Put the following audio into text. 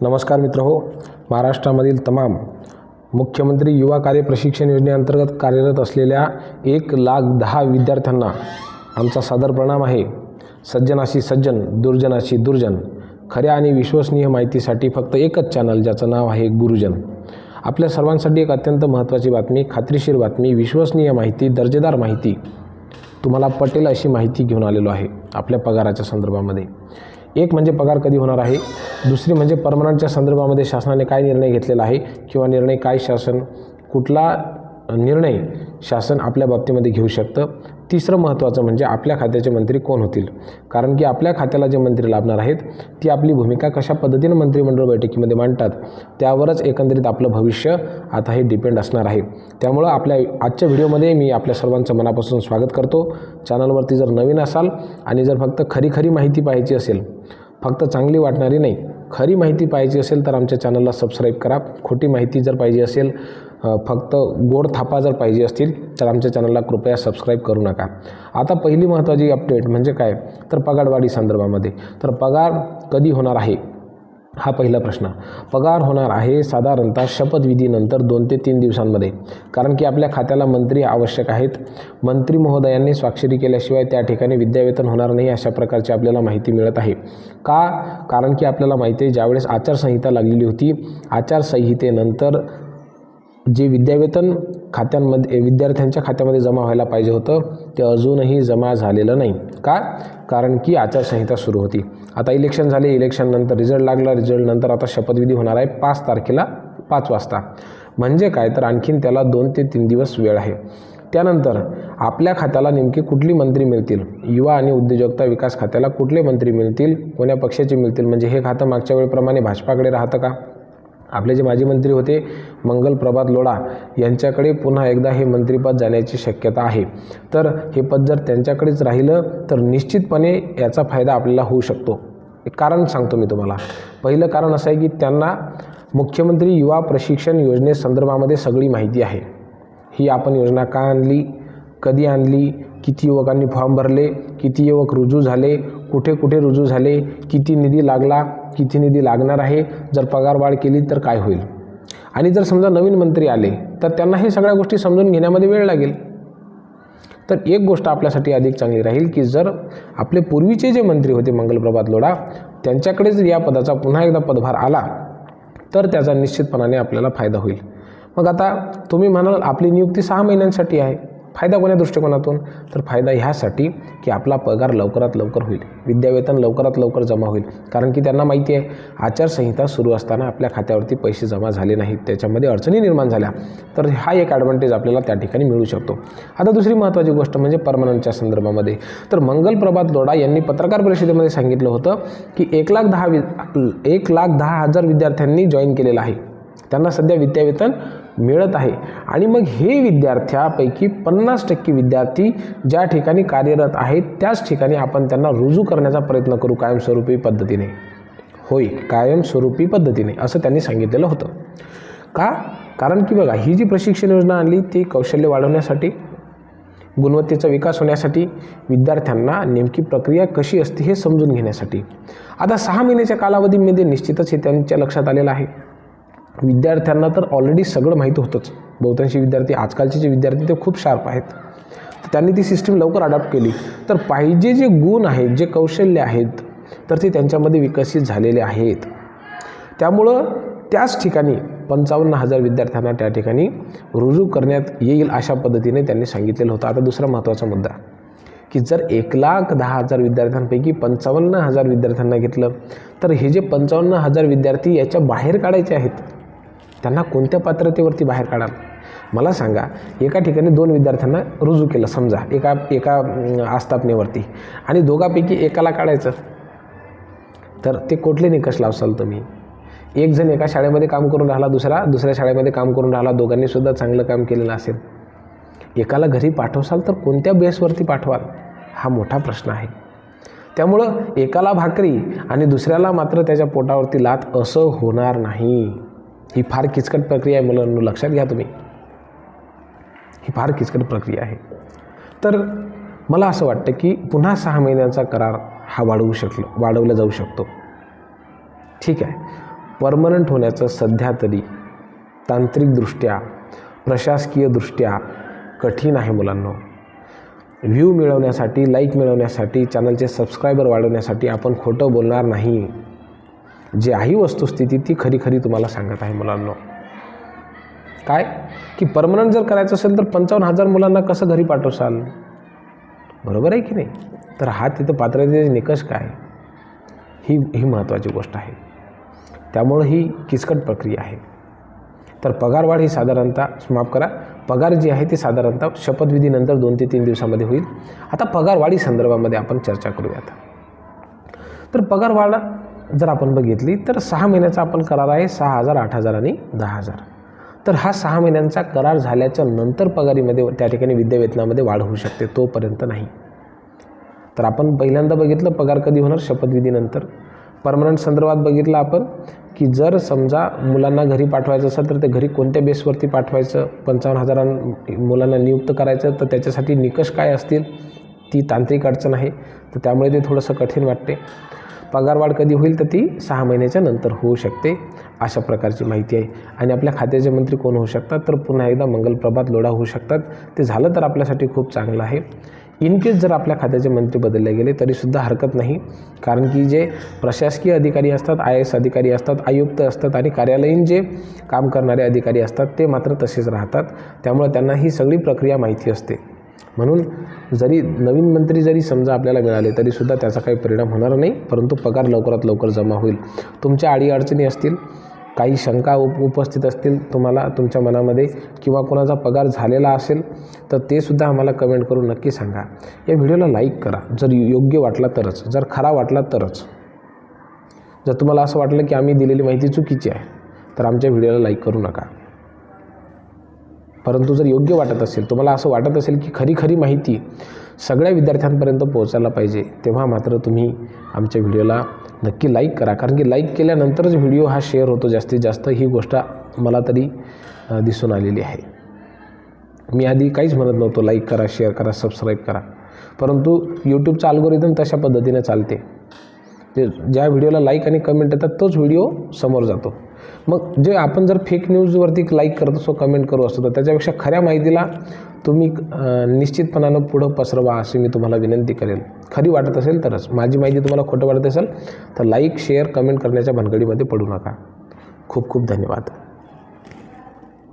नमस्कार मित्र हो महाराष्ट्रामधील तमाम मुख्यमंत्री युवा कार्य प्रशिक्षण योजनेअंतर्गत कार्यरत असलेल्या एक लाख दहा विद्यार्थ्यांना आमचा सादर प्रणाम आहे. सज्जनाशी सज्जन दुर्जनाशी दुर्जन खऱ्या आणि विश्वसनीय माहितीसाठी फक्त एकच चॅनल ज्याचं नाव आहे गुरुजन. आपल्या सर्वांसाठी एक अत्यंत महत्त्वाची बातमी खात्रीशीर बातमी विश्वसनीय माहिती दर्जेदार माहिती. तुम्हाला पटेल अशी माहिती घेऊन आलेलो आहे आपल्या पगाराच्या संदर्भामध्ये. एक म्हणजे पगार कधी होणार आहे? दुसरी म्हणजे परमनंटच्या संदर्भामध्ये शासनाने काय निर्णय घेतलेला आहे? किंवा निर्णय काय शासन कुठला निर्णय शासन आपल्या बाबतीमध्ये घेऊ शकतं? तिसरं महत्त्वाचं म्हणजे आपल्या खात्याचे मंत्री कोण होतील? कारण की आपल्या खात्याला जे मंत्री लाभणार आहेत ती आपली भूमिका कशा पद्धतीनं मंत्रिमंडळ बैठकीमध्ये मांडतात त्यावरच एकंदरीत आपलं भविष्य आता हे डिपेंड असणार आहे. त्यामुळं आपल्या आजच्या व्हिडिओमध्ये मी आपल्या सर्वांचं मनापासून स्वागत करतो. चॅनलवरती जर नवीन असाल आणि जर फक्त खरी खरी माहिती पाहायची असेल फक्त चांगली वाटणारी नाही खरी माहिती पाहिजे असेल तर आमच्या चॅनलला सबस्क्राईब करा. खोटी माहिती जर पाहिजे असेल फक्त गोड थापा जर पाहिजे असतील तर आमच्या चॅनलला कृपया सबस्क्राईब करू नका. आता पहिली महत्त्वाची अपडेट म्हणजे काय? तर पगारवाढी संदर्भामध्ये. तर पगार कधी होणार आहे? हा पहिला प्रश्न. पगार होणार आहे साधारणतः शपथविधीनंतर दोन ते तीन दिवसांमध्ये. कारण की आपल्या खात्याला मंत्री आवश्यक आहेत. मंत्री महोदयांनी स्वाक्षरी केल्याशिवाय त्या ठिकाणी विद्यावेतन होणार नाही अशा प्रकारची आपल्याला माहिती मिळत आहे. का? कारण की आपल्याला माहिती आहे ज्यावेळेस आचारसंहिता लागलेली होती आचारसंहितेनंतर जे विद्यावेतन खात्यांमध्ये विद्यार्थ्यांच्या खात्यामध्ये जमा व्हायला पाहिजे होतं ते अजूनही जमा झालेलं नाही. का? कारण की आचारसंहिता सुरू होती. आता इलेक्शन झाले इलेक्शननंतर रिझल्ट लागला रिझल्टनंतर आता शपथविधी होणार आहे पाच तारखेला पाच वाजता. म्हणजे काय? तर आणखीन त्याला दोन ते तीन दिवस वेळ आहे. त्यानंतर आपल्या खात्याला नेमकी कुठली मंत्री मिळतील? युवा आणि उद्योजकता विकास खात्याला कुठले मंत्री मिळतील? कोण्या पक्षाचे मिळतील? म्हणजे हे खातं मागच्या वेळेप्रमाणे भाजपाकडे राहतं का? आपले जे माजी मंत्री होते मंगल प्रभात लोढा यांच्याकडे पुन्हा एकदा हे मंत्रिपद जाण्याची शक्यता आहे. तर हे पद जर त्यांच्याकडेच राहिलं तर निश्चितपणे याचा फायदा आपल्याला होऊ शकतो. एक कारण सांगतो मी तुम्हाला. पहिलं कारण असं आहे की त्यांना मुख्यमंत्री युवा प्रशिक्षण योजनेसंदर्भामध्ये सगळी माहिती आहे. ही आपण योजना का आणली कधी आणली किती युवकांनी फॉर्म भरले किती युवक रुजू झाले कुठे कुठे रुजू झाले किती निधी लागला किती निधी लागणार आहे जर पगारवाढ केली तर काय होईल? आणि जर समजा नवीन मंत्री आले तर त्यांना हे सगळ्या गोष्टी समजून घेण्यामध्ये वेळ लागेल. तर एक गोष्ट आपल्यासाठी अधिक चांगली राहील की जर आपले पूर्वीचे जे मंत्री होते मंगलप्रभात लोढा त्यांच्याकडे जर या पदाचा पुन्हा एकदा पदभार आला तर त्याचा निश्चितपणाने आपल्याला फायदा होईल. मग आता तुम्ही म्हणाल आपली नियुक्ती सहा महिन्यांसाठी आहे. फायदा कोण्या दृष्टिकोनातून? तर फायदा ह्यासाठी की आपला पगार लवकरात लवकर होईल. विद्यावेतन लवकरात लवकर जमा होईल. कारण की त्यांना माहिती आहे आचारसंहिता सुरू असताना आपल्या खात्यावरती पैसे जमा झाले नाहीत. त्याच्यामध्ये अडचणी निर्माण झाल्या. तर हा एक ॲडव्हान्टेज आपल्याला त्या ठिकाणी मिळू शकतो. आता दुसरी महत्त्वाची गोष्ट म्हणजे परमनंटच्या संदर्भामध्ये. तर मंगल प्रभात लोढा यांनी पत्रकार परिषदेमध्ये सांगितलं होतं की एक लाख दहा वि एक लाख दहा हजार विद्यार्थ्यांनी जॉईन केलेलं आहे. त्यांना सध्या विद्यावेतन मिळत आहे. आणि मग हे विद्यार्थ्यापैकी पन्नास टक्के विद्यार्थी ज्या ठिकाणी कार्यरत आहेत त्याच ठिकाणी आपण त्यांना रुजू करण्याचा प्रयत्न करू कायमस्वरूपी पद्धतीने. होय कायमस्वरूपी पद्धतीने असं त्यांनी सांगितलेलं होतं. का? कारण की बघा ही जी प्रशिक्षण योजना आणली ती कौशल्य वाढवण्यासाठी गुणवत्तेचा विकास होण्यासाठी विद्यार्थ्यांना नेमकी प्रक्रिया कशी असते हे समजून घेण्यासाठी. आता सहा महिन्याच्या कालावधीमध्ये निश्चितच हे त्यांच्या लक्षात आलेलं आहे. विद्यार्थ्यांना तर ऑलरेडी सगळं माहीत होतंच. बहुतांशी विद्यार्थी आजकालचे जे विद्यार्थी ते खूप शार्प आहेत. तर त्यांनी ती सिस्टीम लवकर अडॉप्ट केली. तर पाहिजे जे गुण आहेत जे कौशल्य आहेत तर ते त्यांच्यामध्ये विकसित झालेले आहेत. त्यामुळं त्याच ठिकाणी पंचावन्न हजार विद्यार्थ्यांना त्या ठिकाणी रुजू करण्यात येईल अशा पद्धतीने त्यांनी सांगितलेलं होतं. आता दुसरा महत्त्वाचा मुद्दा की जर एक लाख दहा हजार विद्यार्थ्यांपैकी पंचावन्न हजार विद्यार्थ्यांना घेतलं तर हे जे पंचावन्न हजार विद्यार्थी याच्या बाहेर काढायचे आहेत त्यांना कोणत्या पात्रतेवरती बाहेर काढाल? मला सांगा एका ठिकाणी दोन विद्यार्थ्यांना रुजू केलं समजा एका एका आस्थापनेवरती आणि दोघापैकी एकाला काढायचं. तर ते कुठले निकष लावसाल तुम्ही? एक जण एका शाळेमध्ये काम करून राहिला दुसरा दुसऱ्या शाळेमध्ये काम करून राहिला दोघांनीसुद्धा चांगलं काम केलेलं असेल. एकाला घरी पाठवसाल तर कोणत्या बेसवरती पाठवाल? हा मोठा प्रश्न आहे. त्यामुळं एकाला भाकरी आणि दुसऱ्याला मात्र त्याच्या पोटावरती लात असं होणार नाही. ही फार किचकट प्रक्रिया आहे मुलांनो. लक्षात घ्या तुम्ही. ही फार किचकट प्रक्रिया आहे. तर मला असं वाटतं की पुन्हा सहा महिन्यांचा करार हा वाढवू शकलो वाढवला जाऊ शकतो. ठीक आहे. परमनंट होण्याचं सध्या तरी तांत्रिकदृष्ट्या प्रशासकीयदृष्ट्या कठीण आहे मुलांना. व्ह्यू मिळवण्यासाठी लाईक मिळवण्यासाठी चॅनलचे सबस्क्रायबर वाढवण्यासाठी आपण खोटं बोलणार नाही. जी आहे वस्तुस्थिती ती खरी खरी तुम्हाला सांगत आहे मुलांना. काय? की परमनंट जर करायचं असेल तर पंचावन्न हजार मुलांना कसं घरी पाठवसाल? बरोबर आहे की नाही? तर हा तिथं पात्रतेचे निकष काय? ही ही महत्त्वाची गोष्ट आहे. त्यामुळं ही किचकट प्रक्रिया आहे. तर पगारवाढ ही साधारणतः माफ करा. पगार जी आहे ती साधारणतः शपथविधीनंतर दोन ते तीन दिवसामध्ये होईल. आता पगारवाढी संदर्भामध्ये आपण चर्चा करूयात. तर पगारवाढ जर आपण बघितली तर सहा महिन्याचा आपण करार आहे सहा हजार आठ हजार आणि दहा हजार. तर हा सहा महिन्यांचा करार झाल्याच्यानंतर पगारीमध्ये त्या ठिकाणी विद्यावेतनामध्ये वाढ होऊ शकते तोपर्यंत नाही. तर आपण पहिल्यांदा बघितलं पगार कधी होणार? शपथविधीनंतर परमनंट संदर्भात बघितलं आपण की जर समजा मुलांना घरी पाठवायचं असेल तर ते घरी कोणत्या बेसवरती पाठवायचं? पंचावन्न हजारां मुलांना नियुक्त करायचं तर त्याच्यासाठी निकष काय असतील? ती तांत्रिक अडचण आहे. तर त्यामुळे ते थोडंसं कठीण वाटते. पगारवाढ कधी होईल तर ती सहा महिन्याच्या नंतर होऊ शकते अशा प्रकारची माहिती आहे. आणि आपल्या खात्याचे मंत्री कोण होऊ शकतात? तर पुन्हा एकदा मंगलप्रभात लोढा होऊ शकतात. ते झालं तर आपल्यासाठी खूप चांगलं आहे. इन केस जर आपल्या खात्याचे मंत्री बदलले गेले तरीसुद्धा हरकत नाही. कारण की जे प्रशासकीय अधिकारी असतात आय एस अधिकारी असतात आयुक्त असतात आणि कार्यालयीन जे काम करणारे अधिकारी असतात ते मात्र तसेच राहतात. त्यामुळे त्यांना ही सगळी प्रक्रिया माहिती असते. म्हणून जरी नवीन मंत्री जरी समजा आपल्याला मिळाले तरीसुद्धा त्याचा काही परिणाम होणार नाही परंतु पगार लवकरात लवकर जमा होईल. तुमच्या अडीअडचणी असतील काही शंका उप उपस्थित असतील तुम्हाला तुमच्या मनामध्ये किंवा कोणाचा पगार झालेला असेल तर ते सुद्धा आम्हाला कमेंट करून नक्की सांगा. या व्हिडिओला लाईक करा. जर योग्य वाटला तरच. जर खरा वाटला तरच. जर तुम्हाला असं वाटलं की आम्ही दिलेली माहिती चुकीची आहे तर आमच्या व्हिडिओला लाईक करू नका. परंतु जर योग्य वाटत असेल तुम्हाला असं वाटत असेल की खरी खरी माहिती सगळ्या विद्यार्थ्यांपर्यंत पोहोचायला पाहिजे तेव्हा मात्र तुम्ही आमच्या व्हिडिओला नक्की लाईक करा. कारण की लाईक केल्यानंतरच व्हिडिओ हा शेअर होतो जास्तीत जास्त. ही गोष्ट मला तरी दिसून आलेली आहे. मी आधी काहीच म्हणत नव्हतो लाईक करा शेअर करा सबस्क्राईब करा. परंतु यूट्यूबचा अल्गोरिदम तशा पद्धतीने चालते. ते ज्या व्हिडिओला लाईक आणि कमेंट येतात तोच व्हिडिओ समोर जातो. मग जे आपण जर फेक न्यूजवरती लाईक करत असो कमेंट करू असतो तर त्याच्यापेक्षा खऱ्या माहितीला तुम्ही निश्चितपणानं पुढं पसरवा अशी मी तुम्हाला विनंती करेल. खरी वाटत असेल तरच. माझी माहिती तुम्हाला खोटं वाटत असेल तर लाईक शेअर कमेंट करण्याच्या भानगडीमध्ये पडू नका. खूप खूप धन्यवाद.